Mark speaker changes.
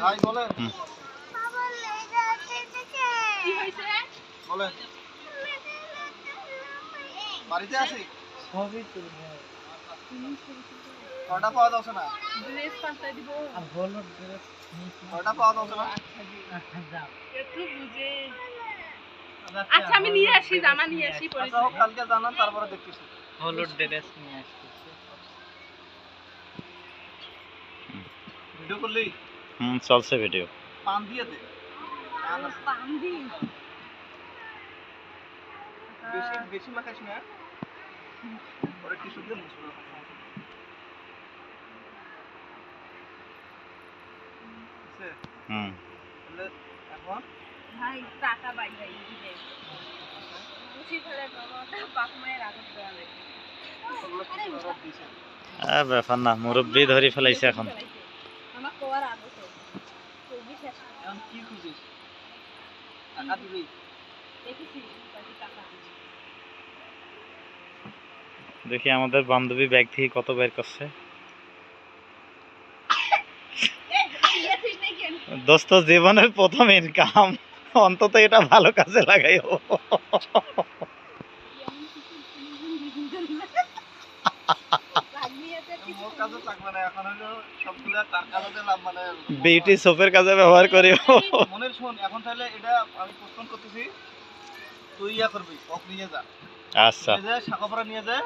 Speaker 1: ভাই বলেন।
Speaker 2: কি হয়েছে?
Speaker 1: বলেন। বাড়িতে আছি?
Speaker 3: সবই তো হ্যাঁ।
Speaker 1: কয়টা পাওয়া যাচ্ছে না?
Speaker 2: ড্রেস পাল্টাই দিব।
Speaker 3: আর হলুদ ড্রেস নিয়েছি
Speaker 1: পাওয়া যাচ্ছে না?
Speaker 2: একটু বুঝে। আচ্ছা আমি নিয়ে আসি জামা নিয়ে আসি পরে
Speaker 1: আচ্ছা হোক কালকে জানান তারপরে দেখতেছি।
Speaker 3: হলুদ ড্রেস নিয়ে আসতেছি।
Speaker 1: ভিডিও করলি?
Speaker 4: হুম চলছে ভিডিও
Speaker 1: পান দিয়ে দে। পান। বেশি বেশি মাখাইস না। পরে টিস্যু দিয়ে মুছবো
Speaker 4: হুম।
Speaker 1: তাহলে এখন?
Speaker 2: ভাই টাকা বাই ভাই দিবে মুছি ফেলে বাবাটা বাপ মায়ের আদর দেওয়া লাগে।
Speaker 1: ওগুলো কিছু
Speaker 4: আ, ব্যাপার না মুরব্বী ধরে ফেলাইছে এখন।
Speaker 1: এখন কি খুঁজিস টাকা দিবি
Speaker 2: দেখেছি
Speaker 4: দেখি আমাদের বান্ধবী ব্যাগ থেকে কত বের করছে। দোস্ত জীবনের প্রথম ইনকাম অন্তত এটা ভালো কাজে লাগাইও বিউটি সোপের কাজে ব্যবহার করি
Speaker 1: মনের শোন এখন তাহলে এটা আমি পোস্টপোন করতেছি তুই ইয়া করবি ওক নিয়ে যা।
Speaker 4: আচ্ছা।
Speaker 1: নিয়ে যা শাখাপড়া নিয়ে যা।